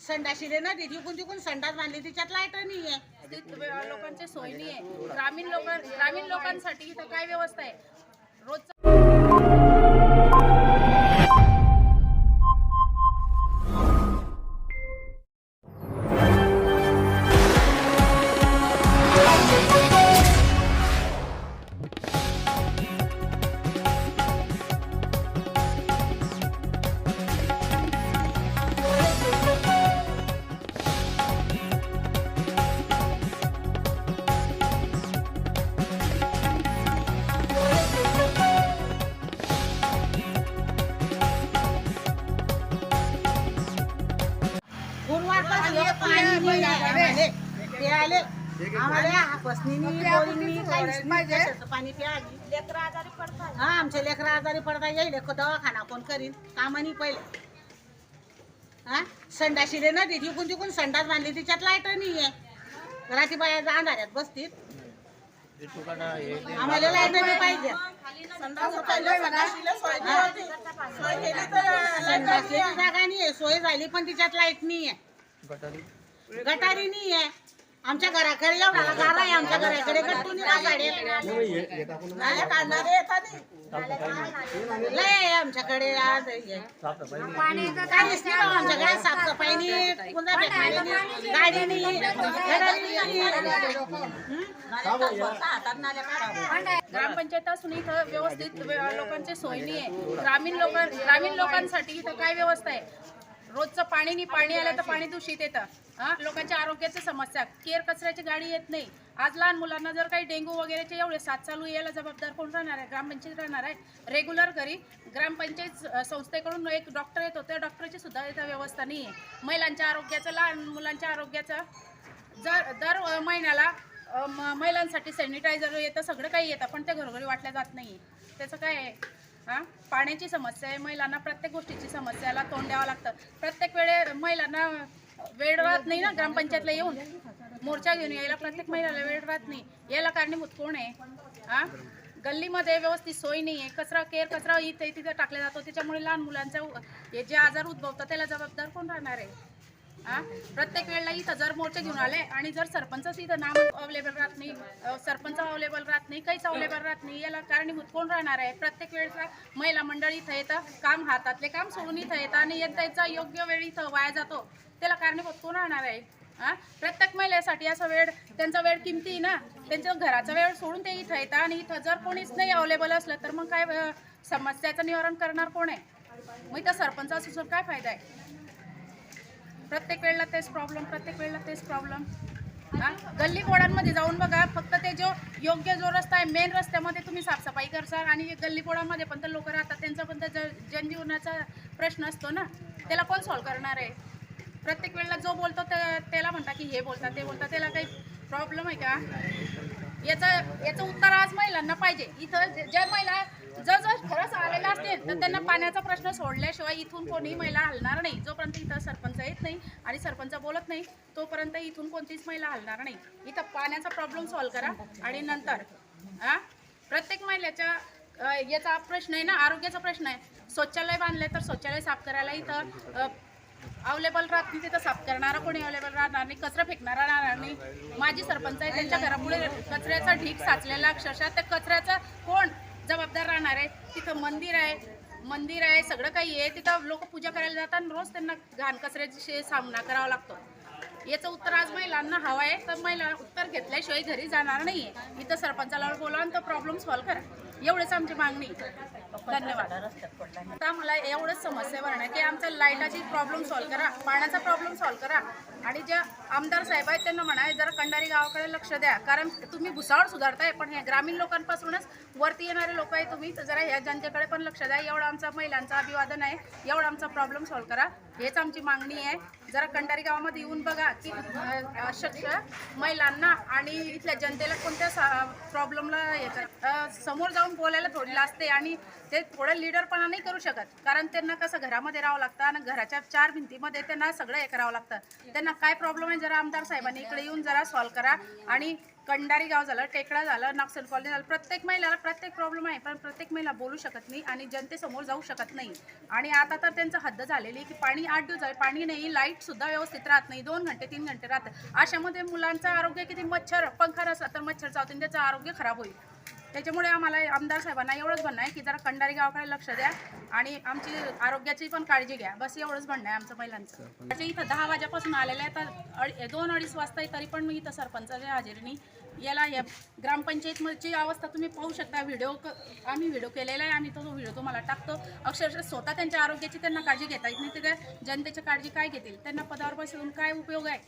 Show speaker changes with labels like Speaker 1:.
Speaker 1: संडाशिले नदी जिकून तिकून संडास बांधली तिच्यात लाइट नाही आहे
Speaker 2: लोकांच्या लोकांची सोय नाही आहे ग्रामीण लोक ग्रामीण लोकांसाठी इथं काय व्यवस्था आहे? रोजचा
Speaker 1: हा आमचे लेकरं आजारी पडता येईल दवाखाना कोण करीन? कामानी पहिले. हा? संडाशिले नदी तिकून तिकून संडास बांधली तिच्यात लाइट नाही आहे रात्री बाया अंधाऱ्यात बसतील. आम्हाला लाइट नाही पाहिजे. संडासची जागा नाही आहे सोय झाली पण तिच्यात लाइट नाही आहे गटारी नाही आहे. आमच्या घराकडे एवढा गारा आहे आमच्या घराकडे गट्टू नाही. गाड्या लय आहे आमच्याकडे आज. हे. काहीच नाही बाबा आमच्याकडे साफसफाई नाही पुन्हा भेटणारी नाही गाडी नाही गटारी नाही.
Speaker 2: ग्रामपंचायत असून इथं व्यवस्थित वे- लोकांची सोय नाही आहे. ग्रामीण लोक ग्रामीण लोकांसाठी इथं काय व्यवस्था आहे? पाणी नाही पाणी आलं तर पाणी दूषित येतं. हा? लोकांच्या आरोग्याच्या समस्या. केर कचऱ्याची गाडी येत नाही. आज लहान मुलांना जर काही डेंग्यू वगैरेचे एवढे साथ चालू यायला जबाबदार कोण राहणार आहे? ग्रामपंचायत राहणार आहे. रेग्युलर घरी ग्रामपंचायत संस्थेकडून एक डॉक्टर येतो त्या डॉक्टरची सुद्धा इथं व्यवस्था नाही आहे. महिलांच्या आरोग्याचं लहान मुलांच्या आरोग्याचं जर दर महिन्याला महिलांसाठी सॅनिटायझर येतं सगळं काही येतं पण ते घरोघरी वाटल्या जात नाही त्याचं काय आहे? हां? पाण्याची समस्या आहे महिलांना प्रत्येक गोष्टीची समस्याला तोंड द्यावं लागतं. प्रत्येक वेळे महिलांना वेळ राहत नाही ना ग्रामपंचायतला येऊन. मोर्चा घेऊन यायला प्रत्येक महिलाला वेळ राहत नाही. याला कारणीभूत कोण आहे? हां? गल्लीमध्ये व्यवस्थित सोय नाही आहे कचरा केर कचरा इथे तिथे टाकला जातो. त्याच्यामुळे लहान मुलांचा हे जे आजार उद्भवतात त्याला जबाबदार कोण राहणार आहे? हा? प्रत्येक वेळेला इथं जर मोर्चे घेऊन आले आणि जर सरपंचच इथं नाम अवेलेबल राहत नाही सरपंच अवेलेबल राहत नाही काहीच अवेलेबल राहत नाही याला कारणीभूत कोण राहणार आहे? प्रत्येक वेळेचा महिला मंडळ इथं येतं काम हातातले काम सोडून इथं येतं आणि त्यांचा योग्य वेळ इथं वाया जातो. त्याला कारणीभूत कोण राहणार आहे? हा? प्रत्येक महिलेसाठी असा वेळ त्यांचा वेळ किमती ना त्यांच्या घराचा वेळ सोडून ते इथं येतं आणि इथं जर कोणीच नाही अवेलेबल असलं तर मग काय समस्याचं निवारण करणार कोण आहे? मग इथं सरपंच असून काय फायदा आहे? प्रत्येक वेळेला तेच प्रॉब्लेम प्रत्येक वेळेला तेच प्रॉब्लेम गल्ली बोळांमध्ये जाऊन बघा फक्त ते जो योग्य जो रस्ता आहे मेन रस्त्यामध्ये तुम्ही साफसफाई करसाल आणि गल्ली बोळांमध्ये पण तर लोक राहतात त्यांचा पण तर ज- जनजीवनाचा प्रश्न असतो ना. त्याला कोण सॉल्व करणार आहे? प्रत्येक वेळेला जो बोलतो त्या- त्याला म्हणता की हे बोलतात ते बोलतात त्याला काही प्रॉब्लेम आहे का? याचं याचं उत्तर आज महिलांना पाहिजे. इथं जे- ज्या महिला जर जर खरंच आलेल्या असतील तर त्यांना पाण्याचा प्रश्न सोडल्याशिवाय इथून कोणी महिला हलणार नाही. जोपर्यंत इथं सरपंच येत नाही आणि सरपंच बोलत नाही तोपर्यंत इथून कोणतीच महिला हलणार नाही. इथं पाण्याचा प्रॉब्लेम सॉल्व करा आणि नंतर हां प्रत्येक महिलेच्या याचा प्रश्न आहे ना आरोग्याचा प्रश्न आहे. शौचालय बांधले तर शौचालय साफ करायला इथं अवेलेबल राहत नाही तिथं साफ करणारा कोणी अवेलेबल राहणार नाही कचरा फेकणारा राहणार नाही. माझी सरपंच आहे त्यांच्या घरापुढे कचऱ्याचा ढीक साचलेला अक्षरशः. त्या कचऱ्याचा कोण जबाबदार राहणार आहे? तिथं मंदिर आहे मंदिर आहे सगळं काही आहे. तिथं लोक पूजा करायला जातात रोज त्यांना घाण कचऱ्याची सामना करावा लागतो. याचं उत्तर आज महिलांना हवं आहे. तर महिला उत्तर घेतल्याशिवाय घरी जाणार नाही इथं सरपंचाला बोला आणि तो प्रॉब्लेम सॉल्व्ह करा. एवढेच आमची मागणी. धन्यवाद. आता मला एवढंच समस्या भरणं की आमच्या लाईटाची प्रॉब्लेम सॉल्व्ह करा पाण्याचा प्रॉब्लेम सॉल्व्ह करा. आणि जे आमदार साहेब आहेत त्यांना म्हणा जरा कंडारी गावाकडे लक्ष द्या. कारण तुम्ही भुसावळ सुधारताय पण ह्या ग्रामीण लोकांपासूनच वरती येणारे लोक आहे तुम्ही. तर जरा ह्या जनतेकडे पण लक्ष द्या. एवढा आमचा महिलांचा अभिवादन आहे. एवढा आमचा प्रॉब्लेम सॉल्व्ह करा. हेच आमची मागणी आहे. जरा कंडारी गावामध्ये येऊन बघा की अशक्य अशक्ष महिलांना आणि इथल्या जनतेला कोणत्या प्रॉब्लेमला हे करा. समोर जाऊन बोलायला थोडी लाजते आणि ते थोडं लिडरपणा नाही करू शकत. कारण त्यांना कसं घरामध्ये राहावं लागतं आणि घराच्या चार भिंतीमध्ये त्यांना सगळं हे करावं लागतं. त्यांना त्यांना काय प्रॉब्लेम आहे? जरा आमदार साहेबांनी इकडे येऊन जरा सॉल्व्ह करा. आणि कंडारी गाव झालं टेकडा झालं नागसर कॉलनी झालं प्रत्येक महिलाला प्रत्येक प्रॉब्लेम आहे पण प्रत्येक महिला बोलू शकत नाही आणि जनतेसमोर जाऊ शकत नाही. आणि आता तर त्यांचं हद्द झालेली की पाणी आठ दिवस आहे पाणी नाही लाईटसुद्धा व्यवस्थित राहत नाही दोन घंटे तीन घंटे राहतं. अशामध्ये मुलांचं आरोग्य किती मच्छर पंखा नसला तर मच्छर चावतील त्याचं आरोग्य खराब होईल. त्याच्यामुळे आम्हाला आमदार साहेबांना एवढंच म्हणणं आहे की जरा कंडारी गावाकडे लक्ष द्या आणि आमची आरोग्याची पण काळजी घ्या. बस एवढंच म्हणणं आहे आमचं महिलांचं. म्हणजे इथं दहा वाजेपासून आलेलं आहे तर अडी- दोन अडीच वाजता तरी पण मी इथं सरपंचाच्या हजेरीनी याला या ग्रामपंचायतची अवस्था तुम्ही पाहू शकता. व्हिडिओ आम्ही व्हिडिओ केलेला आहे. आम्ही तो व्हिडिओ तुम्हाला टाकतो. अक्षरशः स्वतः त्यांच्या आरोग्याची त्यांना काळजी घेता येत नाही. तिथे जनतेची काळजी काय घेतील? त्यांना पदावर बसून काय उपयोग आहे?